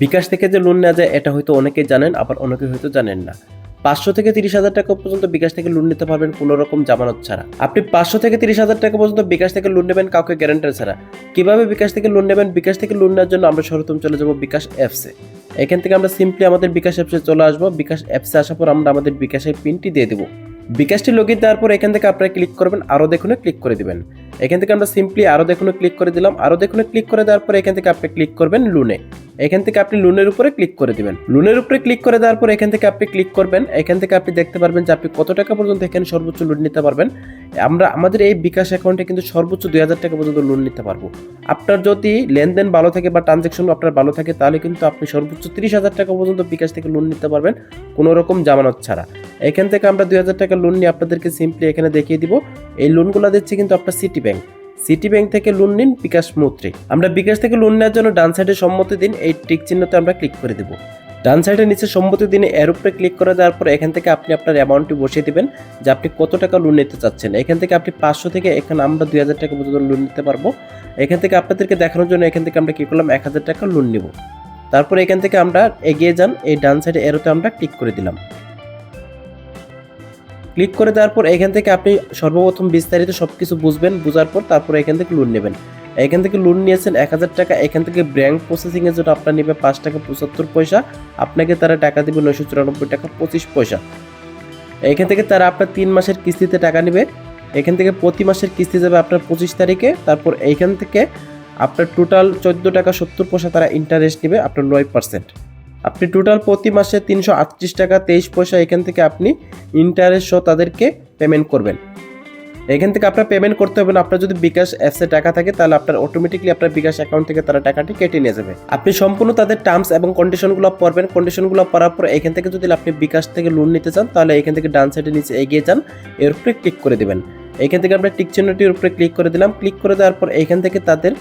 বিকাশ থেকে যে লোন নেওয়া যায়, এটা হয়তো অনেকেই জানেন, আবার অনেকে হয়তো জানেন না। পাঁচশো থেকে তিরিশ হাজার টাকা পর্যন্ত বিকাশ থেকে লোন নিতে পারবেন কোনো রকম জামানত ছাড়া। আপনি পাঁচশো থেকে তিরিশ হাজার টাকা পর্যন্ত বিকাশ থেকে লোন নেবেন কাউকে গ্যারান্টার ছাড়া। কীভাবে বিকাশ থেকে লোন নেবেন? বিকাশ থেকে লোন নেওয়ার জন্য আমরা সর্বপ্রথম চলে যাব বিকাশ অ্যাপসে এখান থেকে আমরা সিম্পলি আমাদের বিকাশ অ্যাপসে চলে আসব। বিকাশ অ্যাপসে আসার পর আমরা আমাদের বিকাশের পিনটি দিয়ে দেবো। বিকাশটি লগিন দেওয়ার পর এখান থেকে আপনারা ক্লিক করবেন। আরও দেখুন ক্লিক করে দিবেন। এখান থেকে আমরা সিম্পলি আরও দেখুনে ক্লিক করে দিলাম। আরও দেখুনে ক্লিক করে দেওয়ার পর এখান থেকে আপনি ক্লিক করবেন লোনে এখান থেকে আপনি লোনের উপরে ক্লিক করে দিবেন। লোনের উপরে ক্লিক করে দেওয়ার পর এখান থেকে আপনি ক্লিক করবেন। এখান থেকে আপনি দেখতে পারবেন যে আপনি কত টাকা পর্যন্ত এখানে সর্বোচ্চ লোন নিতে পারবেন। আমরা, আমাদের এই বিকাশ অ্যাকাউন্টে কিন্তু সর্বোচ্চ দুই হাজার টাকা পর্যন্ত লোন নিতে পারব। আপনার যদি লেনদেন ভালো থাকে বা ট্রানজ্যাকশন আপনার ভালো থাকে, তাহলে কিন্তু আপনি সর্বোচ্চ তিরিশ হাজার টাকা পর্যন্ত বিকাশ থেকে লোন নিতে পারবেন। কোনো রকম জামানত ছাড়া। এখান থেকে আমরা দুই হাজার টাকা লোন নিয়ে আপনাদেরকে সিম্পলি এখানে দেখিয়ে দিব। এই লোনগুলো দিচ্ছে কিন্তু আপনার সিটি ব্যাংক সিটি ব্যাংক থেকে লোন নিন বিকাশ মুদ্রে আমরা বিকাশ থেকে লোন নেওয়ার জন্য ডান সাইডে সম্মতি দিন, এই টিক চিহ্নতে আমরা ক্লিক করে দেবো। ডান সাইডে নিচে সম্মতি দিনে এর উপরে ক্লিক করে দেওয়ার পর এখান থেকে আপনি আপনার অ্যামাউন্টটি বসিয়ে দিবেন, যে আপনি কত টাকা লোন নিতে চাচ্ছেন। এখান থেকে আপনি পাঁচশো থেকে এখানে আমরা দুই হাজার টাকা পর্যন্ত লোন নিতে পারব। এখান থেকে আপনাদেরকে দেখানোর জন্য এখান থেকে আমরা কী করলাম, এক হাজার টাকা লোন নিব। তারপর এখান থেকে আমরা এগিয়ে যান, এই ডান সাইডে এরোতে আমরা ক্লিক করে দিলাম। ক্লিক করে দেওয়ার পর এখান থেকে আপনি সর্বপ্রথম বিস্তারিত সব কিছু বুঝবেন, বুঝার পর তারপর এখান থেকে লোন নেবেন। এখান থেকে লোন নিয়েছেন এক হাজার টাকা, এখান থেকে ব্যাংক প্রসেসিং এর জন্য আপনার নেবে পাঁচ টাকা পঁচাত্তর পয়সা, আপনাকে তারা টাকা দেবে নয়শো চুরানব্বই টাকা পঁচিশ পয়সা। এখান থেকে তারা আপনার তিন মাসের কিস্তিতে টাকা নেবে। এখান থেকে প্রতি মাসের কিস্তি যাবে আপনার পঁচিশ তারিখে, তারপর এইখান থেকে আপনার টোটাল চোদ্দ টাকা সত্তর পয়সা তারা ইন্টারেস্ট নেবে, আপনার নয় পার্সেন্ট আপনি টোটাল প্রতি মাসে তিনশো আটত্রিশ টাকা, তেইশ পয়সা এখান থেকে আপনি ইন্টারেস্ট সহ তাদেরকে পেমেন্ট করবেন। এখান থেকে আপনার পেমেন্ট করতে হবে না, আপনার যদি বিকাশ অ্যাপসে টাকা থাকে, তাহলে আপনার অটোমেটিকলি আপনার বিকাশ অ্যাকাউন্ট থেকে তারা টাকাটি কেটে নিয়ে যাবে। আপনি সম্পূর্ণ তাদের টার্মস এবং কন্ডিশনগুলো পড়বেন। কন্ডিশনগুলো পড়ার পর এখান থেকে যদি আপনি বিকাশ থেকে লোন নিতে চান, তাহলে এখান থেকে ডান সাইডে নিচে এগিয়ে যান, এর উপরে ক্লিক করে দেবেন। এখান থেকে আমরা টিক চিহ্নটির উপরে ক্লিক করে দিলাম। ক্লিক করে দেওয়ার পর এখান থেকে তাদের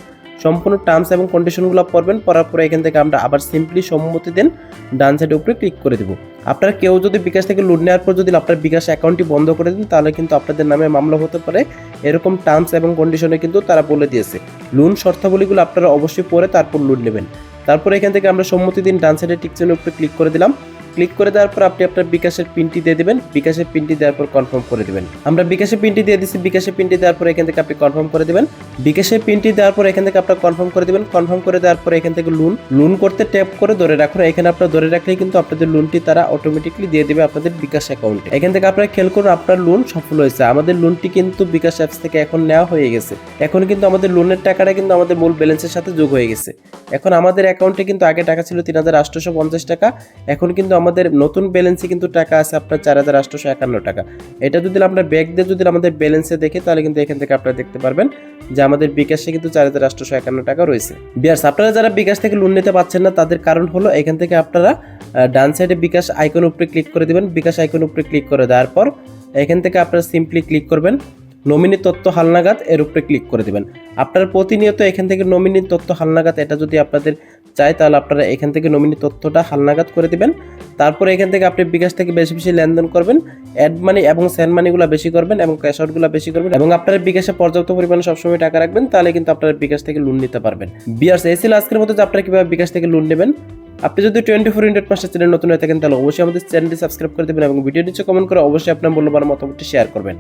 সম্পূর্ণ টার্মস এবং কন্ডিশনগুলো পড়বেন, পড়ার পরে এখান থেকে আমরা আবার সিম্পলি সম্মতি দেন, ডান সাইডের উপরে ক্লিক করে দেবো। আপনারা কেউ যদি বিকাশ থেকে লোন নেওয়ার পর যদি আপনার বিকাশ অ্যাকাউন্টটি বন্ধ করে দিন, তাহলে কিন্তু আপনাদের নামে মামলা হতে পারে। এরকম টার্মস এবং কন্ডিশনে কিন্তু তারা বলে দিয়েছে। লোন শর্তাবলীগুলো আপনারা অবশ্যই পড়ে তারপর লোন নেবেন। তারপর এখান থেকে আমরা সম্মতি দিন, ডান সাইডের টিকচেনের উপরে ক্লিক করে দিলাম। ক্লিক করে দেওয়ার পর আপনি আপনার বিকাশের পিনটি দিয়ে দেবেন। বিকাশের পিনটি দেওয়ার পর কনফার্ম করে দেবেন। আমরা বিকাশের পিনটি দিয়ে দিচ্ছি বিকাশের পিনটি দেওয়ার পর এখান থেকে আপনি কনফার্ম করে দেবেন। বিকাশের পিনটি দেওয়ার পর এখান থেকে আপনার কনফার্ম করে দেবেন। কনফার্ম করে দেওয়ার পর এখান থেকে লোন লোন করতে ট্যাপ করে ধরে রাখুন। এখানে আপনার ধরে রাখলেই কিন্তু আপনাদের লোনটি তারা অটোমেটিকলি দিয়ে দেবে আপনাদের বিকাশ অ্যাকাউন্টে এখান থেকে আপনারা খেয়াল করুন, আপনার লোন সফল হয়েছে। আমাদের লোনটি কিন্তু বিকাশ অ্যাপস থেকে এখন নেওয়া হয়ে গেছে। এখন কিন্তু আমাদের লোনের টাকাটা কিন্তু আমাদের মূল ব্যালেন্সের সাথে যোগ হয়ে গেছে। এখন আমাদের অ্যাকাউন্টে কিন্তু আগে টাকা ছিল তিন হাজার আটশোশো পঞ্চাশ টাকা। এখন কিন্তু আমাদের নতুন ব্যালেন্সে কিন্তু টাকা আছে আপনার চার হাজার আটশোশো একান্ন টাকা। এটা যদি আমরা ব্যাগ দিয়ে যদি আমাদের ব্যালেন্সে দেখি, তাহলে কিন্তু এখান থেকে আপনারা দেখতে পারবেন যে আমাদের বিকাশে কিন্তু চার হাজার আটশোশো একান্ন টাকা রয়েছে। বিয়ার্স আপনারা যারা বিকাশ থেকে লোন নিতে পারছেন না, তাদের কারণ হলো এখান থেকে আপনারা ডান সাইডে বিকাশ আইকন উপরে ক্লিক করে দিবেন। বিকাশ আইকন উপরে ক্লিক করে দেওয়ার পর এখান থেকে আপনারা সিম্পলি ক্লিক করবেন নমিনি তথ্য হালনাগাদ, এর উপরে ক্লিক করে দিবেন। আপনার প্রতিনিয়ত এখান থেকে নমিনি তথ্য হালনাগাদ, এটা যদি আপনাদের চাই, তাহলে আপনারা এখান থেকে নমিনি তথ্যটা হালনাগাদ করে দিবেন। তারপরে এখান থেকে আপনি বিকাশ থেকে বেশি বেশি লেনদেন করবেন। অ্যাড মানি এবং সেন্ড মানিগুলো বেশি করবেন এবং ক্যাশ আউটগুলো বেশি করবেন এবং আপনার বিকাশে পর্যাপ্ত পরিমাণে সবসময় টাকা রাখবেন, তাহলে কিন্তু আপনার বিকাশ থেকে লোন নিতে পারবেন। বিয়ার্স এই ছিল আজকের মতো যে আপনারা কীভাবে বিকাশ থেকে লোন নেবেন। আপনি যদি twenty four inter master channel নতুন হয়ে থাকেন, তাহলে অবশ্যই আমাদের চ্যানেলটি সাবস্ক্রাইব করে দেবেন এবং ভিডিও নিচে কমেন্ট করে অবশ্যই আপনার মূল্যবান মতামতটি শেয়ার করবেন।